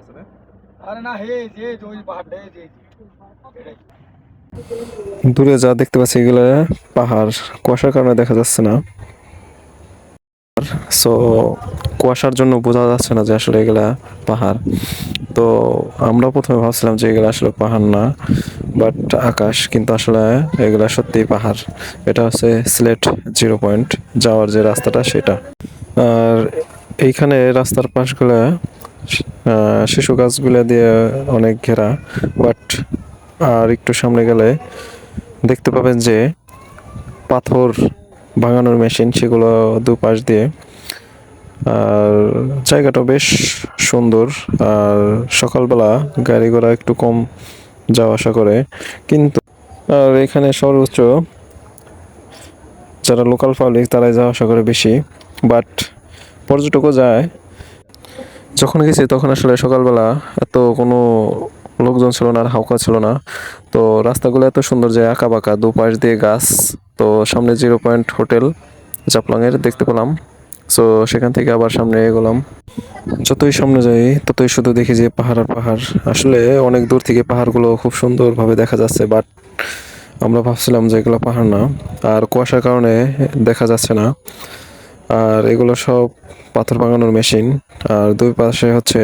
আছে না? আরে না হে যে ওই পাহাড়টা যে দূরে যা দেখতে পাচ্ছি এগুলো পাহাড় কুয়াশার কারণে দেখা যাচ্ছে না। সো কুয়াশার জন্য বোঝা যাচ্ছে না যে আসলে এগুলা পাহাড়। তো আমরা প্রথমে ভাবছিলাম যে এগুলা আসলে পাহাড় না বাট আকাশ কিন্তু আসলে এগুলা সত্যিই পাহাড়। এটা হচ্ছে সিলেট জিরো পয়েন্ট যাওয়ার যে রাস্তাটা সেটা। আর এইখানে রাস্তার পাশগুলা শিশু গাছগুলা দিয়ে অনেক ঘেরা বাট আর একটু সামনে গেলে দেখতে পাবেন যে পাথর ভাঙানোর মেশিন সেগুলো দুপাশ দিয়ে, আর জায়গাটা বেশ সুন্দর, আর সকালবেলা গাড়ি ঘোড়া একটু কম যাওয়া আসা করে, কিন্তু, আর এখানে সর্বোচ্চ যারা লোকাল পাবলিক তারাই যাওয়া আসা করে বেশি বাট পর্যটকও যায় যখন গেছি তখন আসলে সকালবেলা এত কোনো লোকজন ছিল না আর হাউকা ছিল না। তো রাস্তাগুলো এত সুন্দর যে আঁকা বাঁকা দুপাশ দিয়ে গাছ, তো সামনে জিরো পয়েন্ট হোটেল জাপলাঙের দেখতে পেলাম। সো সেখান থেকে আবার সামনে এগোলাম। যতই সামনে যাই, ততই শুধু দেখি যে পাহাড় আর পাহাড়। আসলে অনেক দূর থেকে পাহাড়গুলো খুব সুন্দরভাবে দেখা যাচ্ছে বাট আমরা ভাবছিলাম যে এগুলো পাহাড় না। আর কুয়াশার কারণে দেখা যাচ্ছে না। আর এগুলো সব পাথর ভাঙানোর মেশিন। আর দুই পাশে হচ্ছে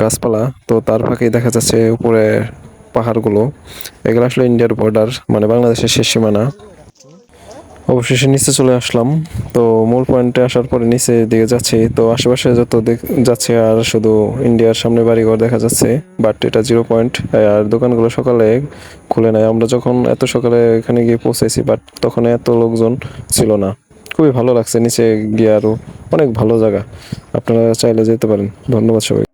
গাছপালা। তো তার ফাঁকেই দেখা যাচ্ছে উপরে পাহাড়গুলো। এগুলো আসলে ইন্ডিয়ার বর্ডার মানে বাংলাদেশের শেষ সীমানা। অবশেষে নিচে চলে আসলাম। তো মূল পয়েন্টে আসার পরে নিচে দিকে যাচ্ছি। তো আশেপাশে যত যাচ্ছে আর শুধু ইন্ডিয়ার সামনে বাড়িঘর দেখা যাচ্ছে বাট এটা জিরো পয়েন্ট আর দোকানগুলো সকালে খুলে নেয় আমরা যখন এত সকালে এখানে গিয়ে পৌঁছেছি বাট তখন এত লোকজন ছিল না। খুবই ভালো লাগছে, নিচে গিয়ে আরও অনেক ভালো জায়গা। আপনারা চাইলে যেতে পারেন। ধন্যবাদ সবাই